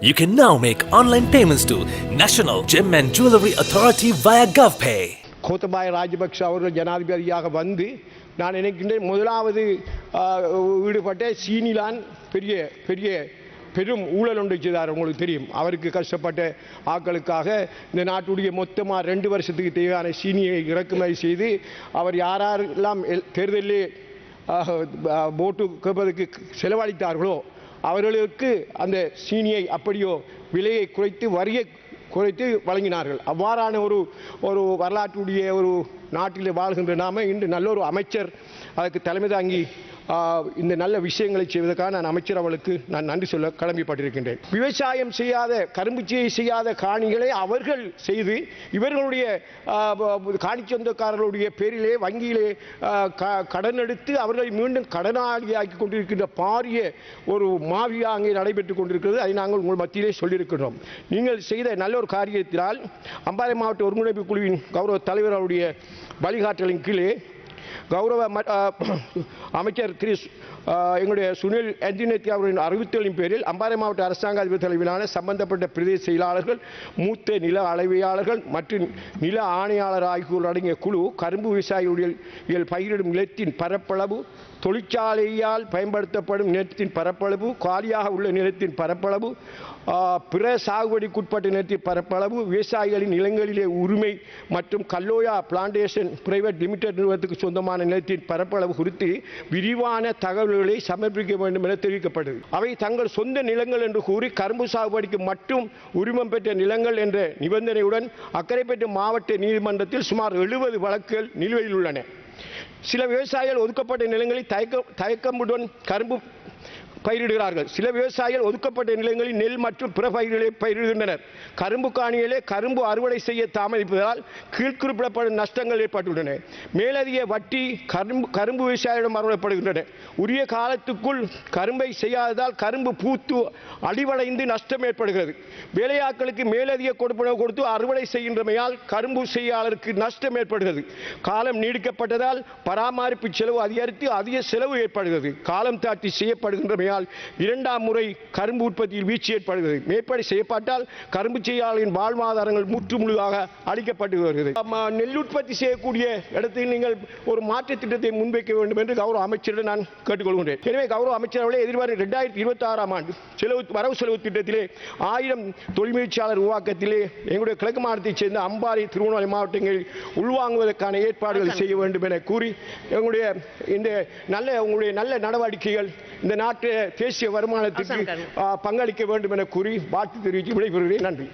You can now make online payments to National Gem and Jewelry Authority via GovPay. Gotabaya Rajapaksa அவர்கள் ஜனாதிபதியாக வந்து நான் நினைக்கின்றேன் முதலாவது ஈடுபட்ட சீனிலான் பெரிய பெரிய பெரும் ஊழல் ஒன்று செய்தார் உங்களுக்கு தெரியும் அவருக்கு கஷ்டப்பட்ட ஆட்களுக்காக இந்த நாட்டுடைய மொத்தமாக ரெண்டு வருஷத்துக்கு தேவையான சீனியை இறக்குமதி செய்து அவர் யாரெல்லாம் தேர்தலில் போட்டு ஓட்டு கேட்பதற்கு செலவழித்தார்களோ அவர்களுக்கு அந்த சீனியை அப்படியோ விலையை குறைத்து வரியை குறைத்து வழங்கினார்கள். அவ்வாறான ஒரு ஒரு வரலாற்றுடைய ஒரு நாட்டில் வாழ்கின்ற நாம இன்று நல்ல ஒரு அமைச்சர் அதற்கு தலைமை தாங்கி இந்த நல்ல விஷயங்களை செய்வதற்காக நான் அமைச்சர் அவளுக்கு நான் நன்றி சொல்ல கடமைப்பட்டிருக்கின்றேன் விவசாயம் செய்யாத கரும்புச்சியை செய்யாத காணிகளை அவர்கள் செய்து இவர்களுடைய காணி சொந்தக்காரர்களுடைய பேரிலே வங்கியிலே க- கடன் எடுத்து அவர்களை மீண்டும் கடனாளியாக்கி கொண்டிருக்கின்ற பாரிய ஒரு மாவியா அங்கே நடைபெற்றுக் கொண்டிருக்கிறது. அதை நாங்கள் உங்கள் மத்தியிலே சொல்லியிருக்கிறோம் நீங்கள் செய்த நல்ல ஒரு காரியத்தினால் அம்பாறை மாவட்ட ஒருங்கிணைப்பு குழுவின் கௌரவ தலைவர் அவருடைய வழிகாட்டலின் கீழே கௌரவ ம- அமைச்சர் திரு எங்களுடைய சுனில் என்ஜினேத்தி அவர்களின் அறிவித்தலின் பேரில் அம்பாறை மாவட்ட அரசாங்க அதிபர் தலைவிலான சம்பந்தப்பட்ட பிரதேச செயலாளர்கள் மூத்த நில அளவையாளர்கள் மற்றும் நில ஆணையாளர் ஆகியோர் அடங்கிய குழு கரும்பு விவசாயிகளுடைய பயிரிடும் நிலத்தின் பரப்பளவு தொழிற்சாலையால் பயன்படுத்தப்படும் நிலத்தின் பரப்பளவு காலியாக உள்ள நிலத்தின் பரப்பளவு பிற சாகுபடிக்குட்பட்ட நிலத்தின் பரப்பளவு விவசாயிகளின் நிலங்களிலே உரிமை மற்றும் கல்லோயா பிளான்டேஷன் பிரைவேட் லிமிடெட் நிறுவனத்துக்கு சொந்த சொந்தமான நிலத்தின் பரப்பளவு குறித்து விரிவான தகவல்களை சமர்ப்பிக்க வேண்டும் என தெரிவிக்கப்பட்டது அவை தங்கள் சொந்த நிலங்கள் என்று கூறி கரும்பு சாகுபடிக்கு மட்டும் உரிமம் பெற்ற நிலங்கள் என்ற நிபந்தனையுடன் அக்கரைப்பேட்டை மாவட்ட நீதிமன்றத்தில் சுமார் எழுபது வழக்குகள் நிலுவையில் உள்ளன. சில விவசாயிகள் ஒதுக்கப்பட்ட நிலங்களில் தயக்க தயக்கமுடன் கரும்பு பயிரிடுகிறார்கள். சில விவசாயிகள் ஒதுக்கப்பட்ட நிலங்களில் நெல் மற்றும் பிற பயிர்களை பயிரிடுகின்றனர். கரும்பு காணியிலே கரும்பு அறுவடை செய்ய தாமதிப்பதால் கீழ்குறிப்பிடப்படும் நஷ்டங்கள் ஏற்பட்டுள்ளன. மேலதிக வட்டி கரும்பு கரும்பு விவசாயிகளிடம் அறுவடைப்படுகின்றன உரிய காலத்துக்குள் கரும்பை செய்யாததால் கரும்பு பூத்து அடிவடைந்து நஷ்டம் ஏற்படுகிறது. வேலையாட்களுக்கு மேலதிக கொடுப்பனவு கொடுத்து அறுவடை செய்கின்றமையால் கரும்பு செய்யாளருக்கு நஷ்டம் ஏற்படுகிறது. காலம் நீடிக்கப்பட்டதால் பராமரிப்பு செலவு அதிகரித்து அதிக செலவு ஏற்படுகிறது. காலம் தாட்டி செய்யப்படுகின்றமையால் இரண்டாம் முறை கரும்பு உற்பத்தியில் வீழ்ச்சி ஏற்படுகிறது. மேற்படி செய்யப்பட்டால் கரும்பு செய்யாளரின் வாழ்வாதாரங்கள் முற்றுமுழுதாக அளிக்கப்பட்டு வருகிறது. நெல் உற்பத்தி செய்யக்கூடிய இடத்தில் நீங்கள் ஒரு மாற்று திட்டத்தை முன்வைக்க வேண்டும் என்று கௌரவ அமைச்சரிடம் நான் கேட்டுக்கொள்கின்றேன். எனவே கௌரவ அமைச்சர் அவர்களே எதிர்வரும் ரெண்டாயிரத்தி இருபத்தி ஆறாம் ஆண்டு செலவு வரவு செலவு திட்டத்திலே ஆயிரம் தொழில் முயற்சியாளர் உருவாக்கத்திலே எங்களுடைய கிழக்கு மாவட்டத்தைச் சேர்ந்த அம்பாறை திருவண்ணாமலை மாவட்டங்களில் உள்வாங்குவதற்கான ஏற்பாடுகள் செய்ய வேண்டும் என கூறி எங்களுடைய இந்த நல்ல உங்களுடைய நல்ல நடவடிக்கைகள் இந்த நாட்டு தேசிய வருமானத்துக்கு ஆ, பங்களிக்க வேண்டும் என கூறி வாழ்த்து தெரிவித்து விடைபெறுகிறேன். நன்றி.